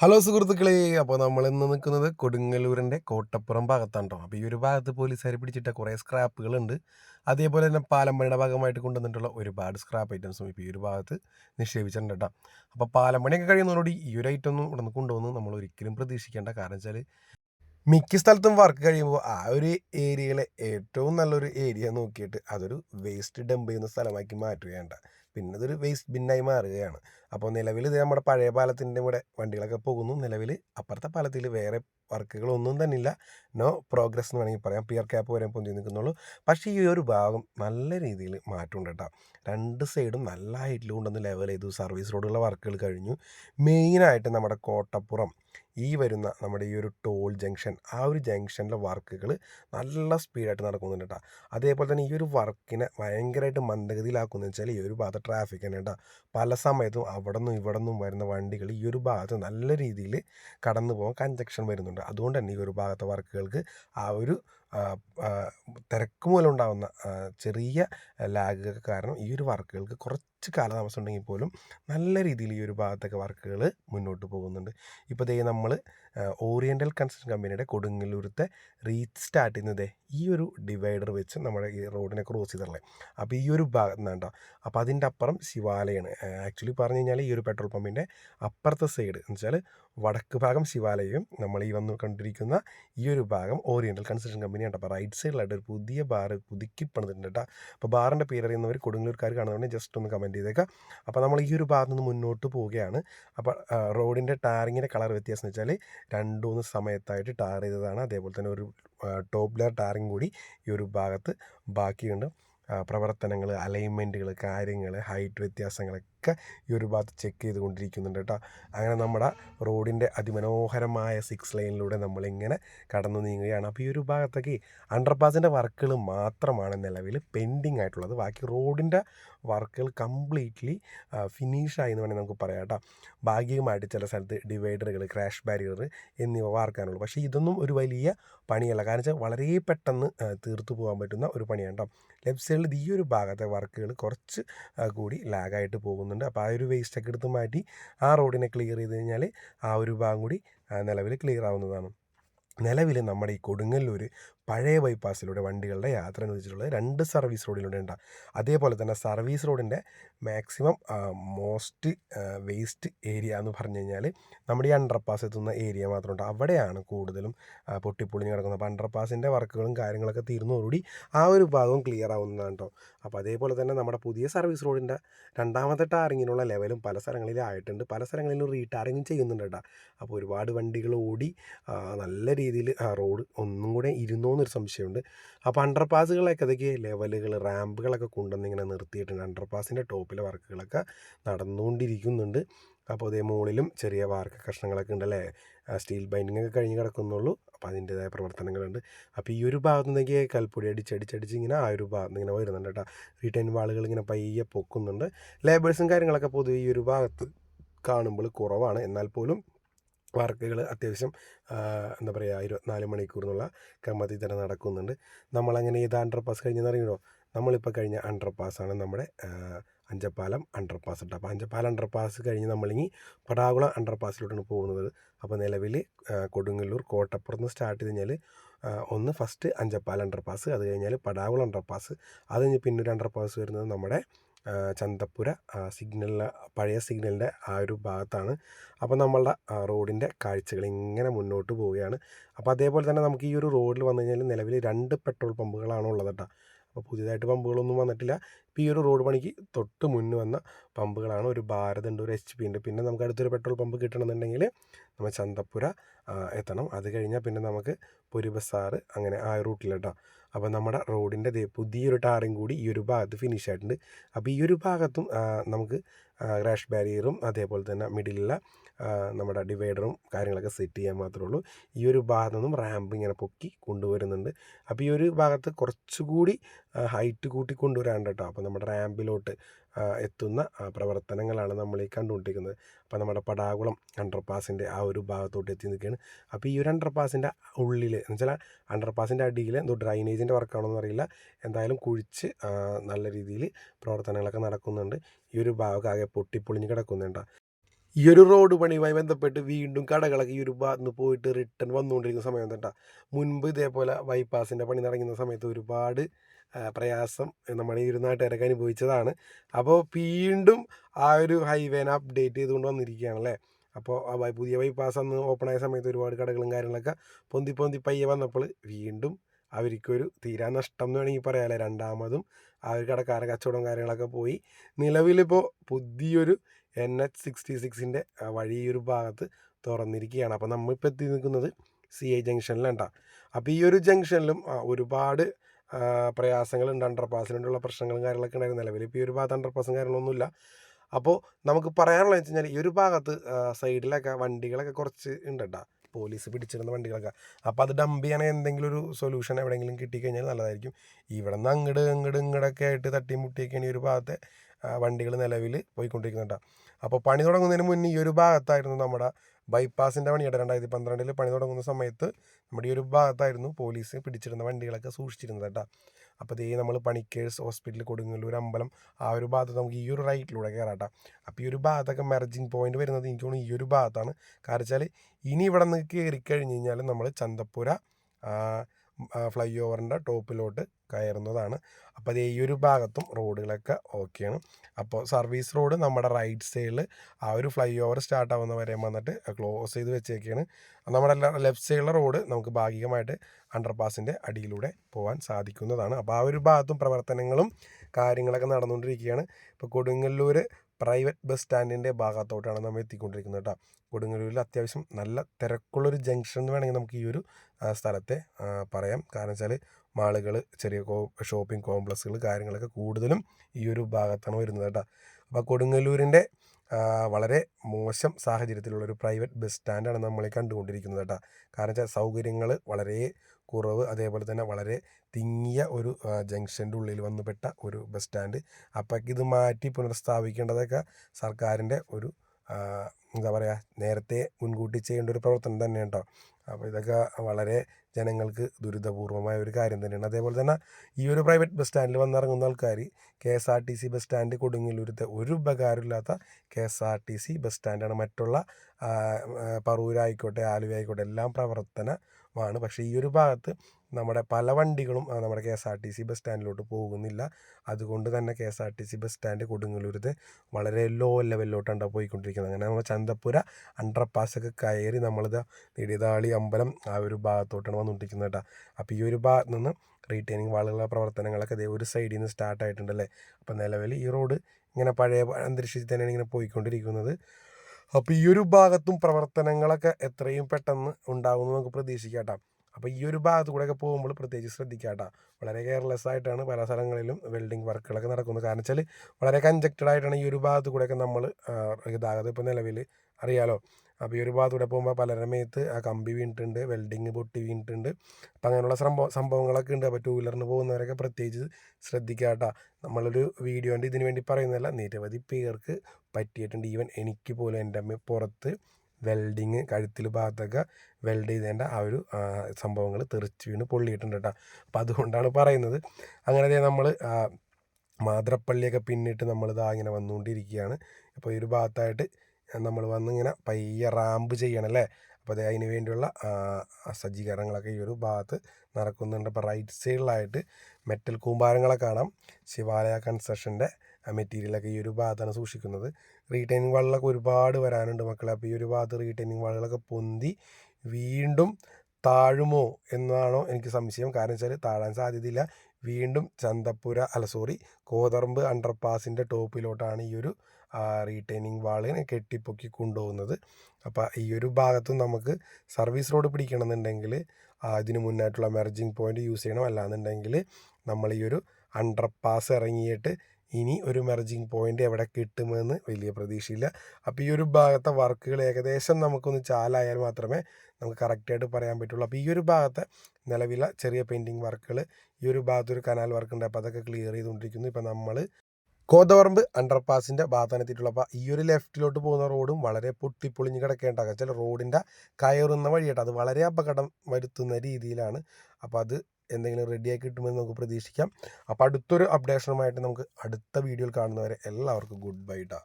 Hello സുഹൃത്തുക്കളെ അപ്പോൾ നമ്മൾ ഇന്ന് നിൽക്കുന്നത് കൊടുങ്ങല്ലൂരിന്റെ കോട്ടപ്പുറം ഭാഗത്താണ് കേട്ടോ അപ്പോൾ ഈ ഒരു ഭാഗത്ത് പോലീസുകാർ പിടിച്ചിട്ട കുറേ സ്ക്രാപ്പുകളുണ്ട്. അതേപോലെ തന്നെ പാലമ്പണിയുടെ ഭാഗമായിട്ട് കൊണ്ടുവന്നിട്ടുള്ള ഒരുപാട് സ്ക്രാപ്പ് ഐറ്റംസും ഇപ്പോൾ ഈ ഒരു ഭാഗത്ത് നിക്ഷേപിച്ചിട്ടുണ്ട് കേട്ടോ അപ്പോൾ പാലമ്പണിയൊക്കെ കഴിയുന്നതോടുകൂടി ഈ ഒരു ഐറ്റം ഒന്നും ഇവിടെ നിന്ന് കൊണ്ടുവന്ന് നമ്മൾ ഒരിക്കലും പ്രതീക്ഷിക്കേണ്ട കാരണം വെച്ചാൽ മിക്ക സ്ഥലത്തും വർക്ക് കഴിയുമ്പോൾ ആ ഒരു ഏരിയയിലെ ഏറ്റവും നല്ലൊരു ഏരിയ നോക്കിയിട്ട് അതൊരു വേസ്റ്റ് ഡംപ് ചെയ്യുന്ന സ്ഥലമാക്കി മാറ്റുകയാണ് പിന്നെ അതൊരു വേസ്റ്റ് ബിന്നായി മാറുകയാണ്. അപ്പോൾ നിലവിൽ ഇത് നമ്മുടെ പഴയ പാലത്തിന്റെ കൂടെ വണ്ടികളൊക്കെ പോകുന്നു. നിലവിൽ അപ്പുറത്തെ പാലത്തിൽ വേറെ വർക്കുകളൊന്നും തന്നെ ഇല്ല നോ പ്രോഗ്രസ് എന്ന് വേണമെങ്കിൽ പറയാം. പിയർ ക്യാപ്പ് വരെ പൊന്തി നിൽക്കുന്നുള്ളൂ. പക്ഷേ ഈ ഒരു ഭാഗം നല്ല രീതിയിൽ മാറ്റമുണ്ട് കേട്ടോ രണ്ട് സൈഡും നല്ല ഹൈറ്റിൽ കൊണ്ടുവന്ന് ലെവൽ ചെയ്തു. സർവീസ് റോഡുള്ള വർക്കുകൾ കഴിഞ്ഞു. മെയിനായിട്ട് നമ്മുടെ കോട്ടപ്പുറം ഈ വരുന്ന നമ്മുടെ ഈ ഒരു ടോൾ ജംഗ്ഷൻ ആ ഒരു ജംഗ്ഷനിലെ വർക്കുകൾ നല്ല സ്പീഡായിട്ട് നടക്കുന്നുണ്ട് കേട്ടോ അതേപോലെ തന്നെ ഈ ഒരു വർക്കിനെ ഭയങ്കരമായിട്ട് മന്ദഗതിയിലാക്കുന്നു വെച്ചാൽ ഈ ഒരു ഭാഗത്ത് ട്രാഫിക് തന്നെ കേട്ടോ പല സമയത്തും അവിടെ നിന്നും ഇവിടെ നിന്നും വരുന്ന വണ്ടികൾ ഈ ഒരു ഭാഗത്ത് നല്ല രീതിയിൽ കടന്നു പോകാൻ കഞ്ചക്ഷൻ വരുന്നുണ്ട്. അതുകൊണ്ട് തന്നെ ഈ ഒരു ഭാഗത്തെ വർക്കുകൾക്ക് ആ ഒരു തിരക്ക് മൂലം ഉണ്ടാകുന്ന ചെറിയ ലാഗ് കാരണം ഈ ഒരു വർക്കുകൾക്ക് കുറച്ച് കാലതാമസം ഉണ്ടെങ്കിൽ പോലും നല്ല രീതിയിൽ ഈ ഒരു ഭാഗത്തൊക്കെ വർക്കുകൾ മുന്നോട്ട് പോകുന്നുണ്ട്. ഇപ്പോൾ ദേ നമ്മൾ ഓറിയന്റൽ കൺസ്ട്രക്ഷൻ കമ്പനിയുടെ കൊടുങ്ങല്ലൂരത്തെ റീച്ച് സ്റ്റാർട്ട് ചെയ്യുന്നത് ഈ ഒരു ഡിവൈഡർ വെച്ച് നമ്മുടെ ഈ റോഡിനെ ക്രോസ് ചെയ്തിട്ടുള്ളത്. അപ്പോൾ ഈ ഒരു ഭാഗം കേട്ടോ അപ്പോൾ അതിന്റെ അപ്പുറം ശിവാലയാണ്. ആക്ച്വലി പറഞ്ഞു കഴിഞ്ഞാൽ ഈ ഒരു പെട്രോൾ പമ്പിന്റെ അപ്പുറത്തെ സൈഡ് എന്ന് വെച്ചാൽ വടക്ക് ഭാഗം ശിവാലയം നമ്മൾ ഈ വന്നു കണ്ടിരിക്കുന്ന ഈ ഒരു ഭാഗം ഓറിയന്റൽ കൺസ്ട്രക്ഷൻ കമ്പനിയാണ് അപ്പോൾ റൈറ്റ് സൈഡിലായിട്ട് ഒരു പുതിയ ബാർ പുതുക്കി പണിതിട്ടുണ്ട് കേട്ടോ അപ്പോൾ ബാറിന്റെ പേര് അറിയുന്നവർ കൊടുങ്ങല്ലൂർക്കാർ കാണുന്നവരെ ജസ്റ്റ് ഒന്ന് കമന്റ് ചെയ്തേക്കാം. അപ്പോൾ നമ്മൾ ഈ ഒരു ഭാഗത്ത് നിന്ന് മുന്നോട്ട് പോവുകയാണ്. അപ്പോൾ റോഡിന്റെ ടാറിങ്ങിന്റെ കളർ വ്യത്യാസം എന്ന് വെച്ചാൽ രണ്ട് മൂന്ന് സമയത്തായിട്ട് ടാർ ചെയ്തതാണ്. അതേപോലെ തന്നെ ഒരു ടോപ്പ് ലെയർ ടാറിങ് കൂടി ഈ ഒരു ഭാഗത്ത് ബാക്കിയുണ്ട്. പ്രവർത്തനങ്ങൾ അലൈൻമെന്റുകൾ കാര്യങ്ങൾ ഹൈറ്റ് വ്യത്യാസങ്ങളൊക്കെ ഈ ഒരു ഭാഗത്ത് ചെക്ക് ചെയ്തുകൊണ്ടിരിക്കുന്നുണ്ട് കേട്ടോ. അങ്ങനെ നമ്മുടെ റോഡിന്റെ അതിമനോഹരമായ സിക്സ് ലൈനിലൂടെ നമ്മളിങ്ങനെ കടന്നു നീങ്ങുകയാണ്. അപ്പോൾ ഈ ഒരു ഭാഗത്തൊക്കെ അണ്ടർപാസിന്റെ വർക്കുകൾ മാത്രമാണ് നിലവിൽ പെൻഡിങ് ആയിട്ടുള്ളത്. ബാക്കി റോഡിന്റെ വർക്കുകൾ കംപ്ലീറ്റ്ലി ഫിനിഷായി എന്ന് വേണമെങ്കിൽ നമുക്ക് പറയാം കേട്ടോ. ഭാഗികമായിട്ട് ചില സ്ഥലത്ത് ഡിവൈഡറുകൾ ക്രാഷ് ബാരിയർ എന്നിവ വാർക്കാനുള്ളൂ. പക്ഷേ ഇതൊന്നും ഒരു വലിയ പണിയല്ല. കാരണം വെച്ചാൽ വളരെ പെട്ടെന്ന് തീർത്തു പോകാൻ പറ്റുന്ന ഒരു പണിയാണ് കേട്ടോ. ലെഫ്റ്റ് സൈഡിൽ ഈ ഒരു ഭാഗത്തെ വർക്കുകൾ കുറച്ച് കൂടി ലാഗായിട്ട് പോകുന്നുണ്ട്. അപ്പോൾ ആ ഒരു വേസ്റ്റൊക്കെ എടുത്ത് മാറ്റി ആ റോഡിനെ ക്ലിയർ ചെയ്ത് കഴിഞ്ഞാൽ ആ ഒരു ഭാഗം കൂടി നിലവിൽ ക്ലിയർ ആവുന്നതാണ്. നിലവിൽ നമ്മുടെ ഈ കൊടുങ്ങല്ലൂർ പഴയ ബൈപ്പാസിലൂടെ വണ്ടികളുടെ യാത്ര അനുവദിച്ചിട്ടുള്ളത് രണ്ട് സർവീസ് റോഡിലൂടെ ഉണ്ടാകും അതേപോലെ തന്നെ സർവീസ് റോഡിന്റെ മാക്സിമം മോസ്റ്റ് വേസ്റ്റ് ഏരിയ എന്ന് പറഞ്ഞു കഴിഞ്ഞാൽ നമ്മുടെ ഈ അണ്ടർപാസ് എത്തുന്ന ഏരിയ മാത്രമുണ്ട്. അവിടെയാണ് കൂടുതലും പൊട്ടിപ്പൊളിഞ്ഞ് കിടക്കുന്നത്. അപ്പോൾ അണ്ടർപാസിന്റെ വർക്കുകളും കാര്യങ്ങളൊക്കെ തീർന്നതോടുകൂടി ആ ഒരു ഭാഗവും ക്ലിയർ ആവുന്നതാണ് കേട്ടോ അപ്പോൾ അതേപോലെ തന്നെ നമ്മുടെ പുതിയ സർവീസ് റോഡിന്റെ രണ്ടാമത്തെ ടാറിങ്ങിനുള്ള ലെവലും പല സ്ഥലങ്ങളിലായിട്ടുണ്ട്. പല സ്ഥലങ്ങളിലും റീ റീടാറിങ്ങും ചെയ്യുന്നുണ്ട് കേട്ടോ അപ്പോൾ ഒരുപാട് വണ്ടികൾ ഓടി നല്ല രീതിയിൽ റോഡ് ഒന്നും കൂടെ ഇരുന്നോ എന്നൊരു സംശയമുണ്ട്. അപ്പോൾ അണ്ടർ പാസുകളൊക്കെ ലെവലുകൾ റാമ്പുകളൊക്കെ കൊണ്ടുവന്ന് ഇങ്ങനെ നിർത്തിയിട്ടുണ്ട്. അണ്ടർ പാസിന്റെ ടോപ്പിലെ വർക്കുകളൊക്കെ നടന്നുകൊണ്ടിരിക്കുന്നുണ്ട്. അപ്പോൾ അതേ മുകളിലും ചെറിയ വാർക്ക കഷ്ണങ്ങളൊക്കെ ഉണ്ട് അല്ലേ സ്റ്റീൽ ബൈൻഡിങ് ഒക്കെ കഴിഞ്ഞ് കിടക്കുന്നുള്ളൂ. അപ്പോൾ അതിന്റേതായ പ്രവർത്തനങ്ങളുണ്ട്. അപ്പോൾ ഈ ഒരു ഭാഗത്ത് നിന്നൊക്കെ കൽപ്പൊടി അടിച്ചടിച്ചടിച്ച് ഇങ്ങനെ ആ ഒരു ഭാഗത്ത് ഇങ്ങനെ വരുന്നുണ്ട് കേട്ടോ. റീറ്റൈൻ വാളുകൾ ഇങ്ങനെ പയ്യെ പൊക്കുന്നുണ്ട്. ലേബേഴ്സും കാര്യങ്ങളൊക്കെ പൊതുവെ ഈ ഒരു ഭാഗത്ത് കാണുമ്പോൾ കുറവാണ്. എന്നാൽ പോലും വർക്കുകൾ അത്യാവശ്യം എന്താ പറയുക ഇരുപത്തിനാല് മണിക്കൂർ എന്നുള്ള ക്രമത്തിൽ തന്നെ നടക്കുന്നുണ്ട്. നമ്മളങ്ങനെ ഏത് അണ്ടർ പാസ് കഴിഞ്ഞെന്ന് അറിയണോ നമ്മളിപ്പോൾ കഴിഞ്ഞ അണ്ടർ പാസ്സാണ് നമ്മുടെ അഞ്ചപ്പാലം അണ്ടർ പാസ് ഉണ്ട് അപ്പോൾ അഞ്ചപ്പാലം അണ്ടർ പാസ് കഴിഞ്ഞ് നമ്മളിനി പടാകുളം അണ്ടർ പാസിലോട്ടാണ് പോകുന്നത്. അപ്പോൾ നിലവിൽ കൊടുങ്ങല്ലൂർ കോട്ടപ്പുറത്ത് സ്റ്റാർട്ട് ചെയ്ത് കഴിഞ്ഞാൽ ഒന്ന് ഫസ്റ്റ് അഞ്ചപ്പാലം അണ്ടർ പാസ് അത് കഴിഞ്ഞാൽ പടാകുളം അണ്ടർ പാസ് അത് കഴിഞ്ഞ് പിന്നൊരു അണ്ടർ പാസ് വരുന്നത് നമ്മുടെ ചന്തപ്പുര സിഗ്നലിലെ പഴയ സിഗ്നലിന്റെ ആ ഒരു ഭാഗത്താണ്. അപ്പോൾ നമ്മളുടെ റോഡിന്റെ കാഴ്ചകൾ ഇങ്ങനെ മുന്നോട്ട് പോവുകയാണ്. അപ്പോൾ അതേപോലെ തന്നെ നമുക്ക് ഈ ഒരു റോഡിൽ വന്നു കഴിഞ്ഞാൽ നിലവിൽ രണ്ട് പെട്രോൾ പമ്പുകളാണ് ഉള്ളത് കേട്ടോ. അപ്പോൾ പുതിയതായിട്ട് പമ്പുകളൊന്നും വന്നിട്ടില്ല. ഇപ്പോൾ ഈ ഒരു റോഡ് പണിക്ക് തൊട്ട് മുന്നേ വന്ന പമ്പുകളാണ് ഒരു ഭാരത് ഉണ്ട് ഒരു എച്ച് പി ഉണ്ട്. പിന്നെ നമുക്ക് അടുത്തൊരു പെട്രോൾ പമ്പ് കിട്ടണമെന്നുണ്ടെങ്കിൽ നമ്മൾ ചന്തപ്പുര എത്തണം. അത് കഴിഞ്ഞാൽ പിന്നെ നമുക്ക് പൊരിബസാറ് അങ്ങനെ ആ റൂട്ടിൽ കേട്ടോ. അപ്പോൾ നമ്മുടെ റോഡിന്റെ പുതിയൊരു ടാറിങ് കൂടി ഈ ഒരു ഭാഗത്ത് ഫിനിഷ് ആയിട്ടുണ്ട്. അപ്പോൾ ഈ ഒരു ഭാഗത്തും നമുക്ക് ക്രാഷ് ബാരിയറും അതേപോലെ തന്നെ മിഡിലുള്ള നമ്മുടെ ഡിവൈഡറും കാര്യങ്ങളൊക്കെ സെറ്റ് ചെയ്യാൻ മാത്രമേ ഉള്ളൂ. ഈ ഒരു ഭാഗത്തു നിന്നും റാമ്പ് ഇങ്ങനെ പൊക്കി കൊണ്ടുവരുന്നുണ്ട്. അപ്പോൾ ഈ ഒരു ഭാഗത്ത് കുറച്ചുകൂടി ഹൈറ്റ് കൂട്ടി കൊണ്ടുവരാണ്ട് കേട്ടോ. അപ്പോൾ നമ്മുടെ റാമ്പിലോട്ട് എത്തുന്ന പ്രവർത്തനങ്ങളാണ് നമ്മൾ ഈ കണ്ടുകൊണ്ടിരിക്കുന്നത്. അപ്പോൾ നമ്മുടെ പടാകുളം അണ്ടർപാസിന്റെ ആ ഒരു ഭാഗത്തോട്ട് എത്തി നിൽക്കുകയാണ്. അപ്പോൾ ഈ ഒരു അണ്ടർപാസിന്റെ ഉള്ളിൽ എന്ന് വെച്ചാൽ അണ്ടർപാസിന്റെ അടിയിൽ എന്തോ ഡ്രൈനേജിന്റെ വർക്കാണോ എന്നറിയില്ല എന്തായാലും കുഴിച്ച് നല്ല രീതിയിൽ പ്രവർത്തനങ്ങളൊക്കെ നടക്കുന്നുണ്ട്. ഈ ഒരു ഭാഗം ആകെ പൊട്ടിപ്പൊളിഞ്ഞ് കിടക്കുന്നുണ്ട് ഈ ഒരു റോഡ് പണിയുമായി ബന്ധപ്പെട്ട് വീണ്ടും കടകളൊക്കെ ഈ ഒരു ഭാഗത്ത് പോയിട്ട് റിട്ടേൺ വന്നുകൊണ്ടിരിക്കുന്ന സമയം തട്ടാ മുൻപ് ഇതേപോലെ ബൈപ്പാസിന്റെ പണി നടക്കുന്ന സമയത്ത് ഒരുപാട് പ്രയാസം നമ്മുടെ ഈ ഒരു നാട്ടുകാരൊക്കെ അനുഭവിച്ചതാണ്. അപ്പോൾ വീണ്ടും ആ ഒരു ഹൈവേനെ അപ്ഡേറ്റ് ചെയ്തുകൊണ്ട് വന്നിരിക്കുകയാണല്ലേ? അപ്പോൾ ആ പുതിയ ബൈപ്പാസ് അന്ന് ഓപ്പൺ ആയ സമയത്ത് ഒരുപാട് കടകളും കാര്യങ്ങളൊക്കെ പൊന്തി പൊന്തി പയ്യെ വന്നപ്പോൾ വീണ്ടും അവർക്കൊരു തീരാ നഷ്ടം എന്ന് വേണമെങ്കിൽ പറയാമല്ലേ രണ്ടാമതും ആ ഒരു കടക്കാര കച്ചവടം കാര്യങ്ങളൊക്കെ പോയി. നിലവിലിപ്പോൾ പുതിയൊരു എൻ എച്ച് സിക്സ്റ്റി സിക്സിന്റെ വഴി ഈ ഒരു ഭാഗത്ത് തുറന്നിരിക്കുകയാണ് അപ്പോൾ നമ്മളിപ്പോൾ എത്തി നിൽക്കുന്നത് സി ഐ ജംഗ്ഷനിലാണ് അപ്പോൾ ഈ ഒരു ജംഗ്ഷനിലും ഒരുപാട് പ്രയാസങ്ങളുണ്ട്. അണ്ടർ പ്രശ്നങ്ങളും കാര്യങ്ങളൊക്കെ ഉണ്ടായിരുന്നു. നിലവിൽ ഇപ്പോൾ ഈ ഒരു ഭാഗത്ത് അണ്ടർ പാസും കാര്യങ്ങളൊന്നുമില്ല. അപ്പോൾ നമുക്ക് പറയാനുള്ളത് വെച്ച് കഴിഞ്ഞാൽ ഈ ഒരു ഭാഗത്ത് സൈഡിലൊക്കെ വണ്ടികളൊക്കെ കുറച്ച് ഉണ്ട് കേട്ടോ പോലീസ് പിടിച്ചിരുന്ന വണ്ടികളൊക്കെ. അപ്പോൾ അത് ഡംപ് ചെയ്യണ എന്തെങ്കിലും ഒരു സൊല്യൂഷൻ എവിടെയെങ്കിലും കിട്ടിക്കഴിഞ്ഞാൽ നല്ലതായിരിക്കും. ഇവിടെ നിന്ന് അങ്ങോട്ട് ഇങ്ങോട്ട് ഇങ്ങോട്ടൊക്കെ ആയിട്ട് തട്ടിമുട്ടിയൊക്കെയാണ് ഈ ഒരു ഭാഗത്തെ വണ്ടികൾ നിലവിൽ പോയിക്കൊണ്ടിരിക്കുന്നുണ്ട്. അപ്പോൾ പണി തുടങ്ങുന്നതിന് മുന്നേ ഈ ഒരു ഭാഗത്തായിരുന്നു നമ്മുടെ ബൈപ്പാസിന്റെ പണിയുടെ രണ്ടായിരത്തി പന്ത്രണ്ടിൽ പണി തുടങ്ങുന്ന സമയത്ത് നമ്മുടെ ഈ ഒരു ഭാഗത്തായിരുന്നു പോലീസ് പിടിച്ചിരുന്ന വണ്ടികളൊക്കെ സൂക്ഷിച്ചിരുന്നത് കേട്ടോ. അപ്പോൾ ഇതേ നമ്മൾ പണിക്കേഴ്സ് ഹോസ്പിറ്റൽ കൊടുങ്ങല്ലൂർ അമ്പലം ആ ഒരു ഭാഗത്ത് നമുക്ക് ഈ ഒരു റൈറ്റിലൂടെ കയറാം അപ്പോൾ ഈ ഒരു ഭാഗത്തൊക്കെ മെർജിങ് പോയിന്റ് വരുന്നത് എനിക്ക് തോന്നുന്നു ഈ ഒരു ഭാഗത്താണ്. കാരണം വെച്ചാൽ ഇനി ഇവിടെ നിന്ന് കയറി കഴിഞ്ഞ് കഴിഞ്ഞാൽ നമ്മൾ ചന്തപ്പുര ഫ്ലൈ ഓവറിന്റെ ടോപ്പിലോട്ട് കയറുന്നതാണ്. അപ്പോൾ അത് ഈ ഒരു ഭാഗത്തും റോഡുകളൊക്കെ ഓക്കെയാണ്. അപ്പോൾ സർവീസ് റോഡ് നമ്മുടെ റൈറ്റ് സൈഡിൽ ആ ഒരു ഫ്ലൈ ഓവർ സ്റ്റാർട്ട് ആവുന്ന വരെ വന്നിട്ട് ക്ലോസ് ചെയ്ത് വെച്ചേക്കാണ്. നമ്മുടെ ലെഫ്റ്റ് സൈഡിലെ റോഡ് നമുക്ക് ഭാഗികമായിട്ട് അണ്ടർപാസിന്റെ അടിയിലൂടെ പോകാൻ സാധിക്കുന്നതാണ്. അപ്പോൾ ആ ഒരു ഭാഗത്തും പ്രവർത്തനങ്ങളും കാര്യങ്ങളൊക്കെ നടന്നുകൊണ്ടിരിക്കുകയാണ്. ഇപ്പോൾ കൊടുങ്ങല്ലൂർ പ്രൈവറ്റ് ബസ് സ്റ്റാൻഡിന്റെ ഭാഗത്തോട്ടാണ് നമ്മൾ എത്തിക്കൊണ്ടിരിക്കുന്നത് കേട്ടോ കൊടുങ്ങല്ലൂരിൽ അത്യാവശ്യം നല്ല തിരക്കുള്ളൊരു ജംഗ്ഷൻ എന്ന് വേണമെങ്കിൽ നമുക്ക് ഈ ഒരു സ്ഥലത്തെ പറയാം. കാരണം വെച്ചാൽ മാളുകൾ ചെറിയ ഷോപ്പിംഗ് കോംപ്ലക്സുകൾ കാര്യങ്ങളൊക്കെ കൂടുതലും ഈ ഒരു ഭാഗത്താണ് വരുന്നത് കേട്ടോ അപ്പോൾ കൊടുങ്ങല്ലൂരിന്റെ വളരെ മോശം സാഹചര്യത്തിലുള്ള ഒരു പ്രൈവറ്റ് ബസ് സ്റ്റാൻഡാണ് നമ്മൾ കണ്ടുകൊണ്ടിരിക്കുന്നത് കേട്ടോ കാരണം വെച്ചാൽ സൗകര്യങ്ങൾ വളരെ കുറവ് അതേപോലെ തന്നെ വളരെ തിങ്ങിയ ഒരു ജംഗ്ഷന്റെ ഉള്ളിൽ വന്നുപെട്ട ഒരു ബസ് സ്റ്റാൻഡ്. അപ്പോൾ ഇത് മാറ്റി പുനഃസ്ഥാപിക്കേണ്ടതൊക്കെ സർക്കാരിന്റെ ഒരു എന്താ പറയുക നേരത്തെ മുൻകൂട്ടി ചെയ്യേണ്ട ഒരു പ്രവർത്തനം തന്നെ കേട്ടോ അപ്പോൾ ഇതൊക്കെ വളരെ ജനങ്ങൾക്ക് ദുരിതപൂർവമായ ഒരു കാര്യം തന്നെയാണ്. അതേപോലെ തന്നെ ഈ ഒരു പ്രൈവറ്റ് ബസ് സ്റ്റാൻഡിൽ വന്നിറങ്ങുന്ന ആൾക്കാർ K S R T C bus stand കൊടുങ്ങല്ലൂരത്തെ ഒരു ഉപകാരമില്ലാത്ത K S R T C bus സ്റ്റാൻഡാണ്. മറ്റുള്ള പറൂരായിക്കോട്ടെ ആലുവ ആയിക്കോട്ടെ എല്ലാം പ്രവർത്തനമാണ് പക്ഷേ ഈ ഒരു ഭാഗത്ത് നമ്മുടെ പല വണ്ടികളും നമ്മുടെ K S R T C bus സ്റ്റാൻഡിലോട്ട് പോകുന്നില്ല. അതുകൊണ്ട് തന്നെ K S R T C bus stand കൊടുങ്ങല്ലൂരത്ത് വളരെ ലോ ലെവലിലോട്ടാണ് പോയിക്കൊണ്ടിരിക്കുന്നത്. അങ്ങനെ നമ്മൾ ചന്തപ്പുര അണ്ടർപാസ് ഒക്കെ കയറി നമ്മളിത് നെടിയതാളി അമ്പലം ആ ഒരു ഭാഗത്തോട്ടാണ് വന്നുകൊണ്ടിരിക്കുന്നത് കേട്ടോ. അപ്പോൾ ഈ ഒരു ഭാഗത്ത് നിന്ന് റീറ്റെയിനിങ് വാളുകളുടെ പ്രവർത്തനങ്ങളൊക്കെ ഇതേ ഒരു സൈഡിൽ നിന്ന് സ്റ്റാർട്ട് ആയിട്ടുണ്ടല്ലേ അപ്പോൾ നിലവിൽ ഈ റോഡ് ഇങ്ങനെ പഴയ അന്തരീക്ഷത്തിൽ തന്നെയാണ് ഇങ്ങനെ പോയിക്കൊണ്ടിരിക്കുന്നത്. അപ്പോൾ ഈ ഒരു ഭാഗത്തും പ്രവർത്തനങ്ങളൊക്കെ എത്രയും പെട്ടെന്ന് ഉണ്ടാകുമെന്ന് നമുക്ക് പ്രതീക്ഷിക്കാം കേട്ടോ അപ്പോൾ ഈ ഒരു ഭാഗത്ത് കൂടെയൊക്കെ പോകുമ്പോൾ പ്രത്യേകിച്ച് ശ്രദ്ധിക്കുക കേട്ടോ വളരെ കെയർലെസ് ആയിട്ടാണ് പല സ്ഥലങ്ങളിലും വെൽഡിങ് വർക്കുകളൊക്കെ നടക്കുന്നത്. കാരണം വെച്ചാൽ വളരെ കൺജക്റ്റഡ് ആയിട്ടാണ് ഈ ഒരു ഭാഗത്ത് കൂടെയൊക്കെ നമ്മൾ ഗതാഗതം ഇപ്പോൾ നിലവിൽ അറിയാലോ? അപ്പോൾ ഈ ഒരു ഭാഗത്തൂടെ പോകുമ്പോൾ പലരുടെ മേത്ത് ആ കമ്പി വീണിട്ടുണ്ട് വെൽഡിങ് പൊട്ടി വീണിട്ടുണ്ട്. അപ്പം അങ്ങനെയുള്ള സംഭവ സംഭവങ്ങളൊക്കെ ഉണ്ട്. അപ്പോൾ ടൂ വീലറിന് പോകുന്നവരൊക്കെ പ്രത്യേകിച്ച് ശ്രദ്ധിക്കുക കേട്ടോ നമ്മളൊരു വീഡിയോന്റെ ഇതിന് വേണ്ടി പറയുന്നതല്ല നിരവധി പേർക്ക് പറ്റിയിട്ടുണ്ട്. ഈവൻ എനിക്ക് പോലും എന്റെ അമ്മ പുറത്ത് വെൽഡിങ് കഴുത്തിൽ ഭാഗത്തൊക്കെ വെൽഡ് ചെയ്തതിന്റെ ആ ഒരു സംഭവങ്ങൾ തെറിച്ച് വീണ് പൊള്ളിയിട്ടുണ്ട് കേട്ടോ. അപ്പോൾ അതുകൊണ്ടാണ് പറയുന്നത്. അങ്ങനെ നമ്മൾ മാതൃപ്പള്ളിയൊക്കെ പിന്നിട്ട് നമ്മളിതാ ഇങ്ങനെ വന്നുകൊണ്ടിരിക്കുകയാണ്. അപ്പോൾ ഈ ഒരു ഭാഗത്തായിട്ട് നമ്മൾ വന്നിങ്ങനെ പയ്യെ റാമ്പ് ചെയ്യണം അല്ലേ അപ്പോൾ അത് അതിന് വേണ്ടിയുള്ള സജ്ജീകരണങ്ങളൊക്കെ ഈ ഒരു ഭാഗത്ത് നടക്കുന്നുണ്ട്. അപ്പോൾ റൈറ്റ് സൈഡിലായിട്ട് മെറ്റൽ കൂമ്പാരങ്ങളെ കാണാം. ശിവാലയ കൺസ്ട്രക്ഷന്റെ മെറ്റീരിയലൊക്കെ ഈ ഒരു ഭാഗത്താണ് സൂക്ഷിക്കുന്നത്. റീറ്റൈനിങ് വാളിലൊക്കെ ഒരുപാട് വരാനുണ്ട് മക്കളെ. അപ്പോൾ ഈ ഒരു ഭാഗത്ത് റീറ്റൈനിങ് വാളുകളൊക്കെ പൊന്തി വീണ്ടും താഴുമോ എന്നാണോ എനിക്ക് സംശയം. കാരണം വെച്ചാൽ താഴാൻ സാധ്യതയില്ല. വീണ്ടും ചന്തപ്പുര അല്ല സോറി കോതറമ്പ് അണ്ടർപാസിന്റെ ടോപ്പിലോട്ടാണ് ഈ ഒരു റീറ്റൈനിങ് വാളിനെ കെട്ടിപ്പൊക്കി കൊണ്ടുപോകുന്നത്. അപ്പോൾ ഈ ഒരു ഭാഗത്തും നമുക്ക് സർവീസ് റോഡ് പിടിക്കണമെന്നുണ്ടെങ്കിൽ അതിന് മുന്നായിട്ടുള്ള മെർജിങ് പോയിന്റ് യൂസ് ചെയ്യണം. അല്ലാന്നുണ്ടെങ്കിൽ നമ്മൾ ഈ ഒരു അണ്ടർപാസ് ഇറങ്ങിയിട്ട് ഇനി ഒരു മെർജിങ് പോയിന്റ് എവിടെ കിട്ടുമെന്ന് വലിയ പ്രതീക്ഷയില്ല. അപ്പോൾ ഈ ഒരു ഭാഗത്തെ വർക്കുകൾ ഏകദേശം നമുക്കൊന്ന് ചാലായാൽ മാത്രമേ നമുക്ക് കറക്റ്റായിട്ട് പറയാൻ പറ്റുള്ളൂ. അപ്പോൾ ഈ ഒരു ഭാഗത്തെ നിലവിലെ ചെറിയ പെയിന്റിങ് വർക്കുകൾ ഈ ഒരു ഭാഗത്തൊരു കനാൽ വർക്ക് ഉണ്ട്. അപ്പോൾ അതൊക്കെ ക്ലിയർ ചെയ്തുകൊണ്ടിരിക്കുന്നു. ഇപ്പോൾ നമ്മൾ കോതവറമ്പ് അണ്ടർപാസിന്റെ അപ്പോൾ ഈ ഒരു ലെഫ്റ്റിലോട്ട് പോകുന്ന റോഡും വളരെ പൊട്ടിപ്പൊളിഞ്ഞ് കിടക്കേണ്ട ചില റോഡിന്റെ കയറുന്ന വഴിയായിട്ട് അത് വളരെ അപകടം വരുത്തുന്ന രീതിയിലാണ്. അപ്പോൾ അത് എന്തെങ്കിലും റെഡിയാക്കി കിട്ടുമെന്ന് നമുക്ക് പ്രതീക്ഷിക്കാം. അപ്പോൾ അടുത്തൊരു അപ്ഡേഷനുമായിട്ട് നമുക്ക് അടുത്ത വീഡിയോയിൽ കാണുന്നവരെ എല്ലാവർക്കും ഗുഡ് ബൈ ടാ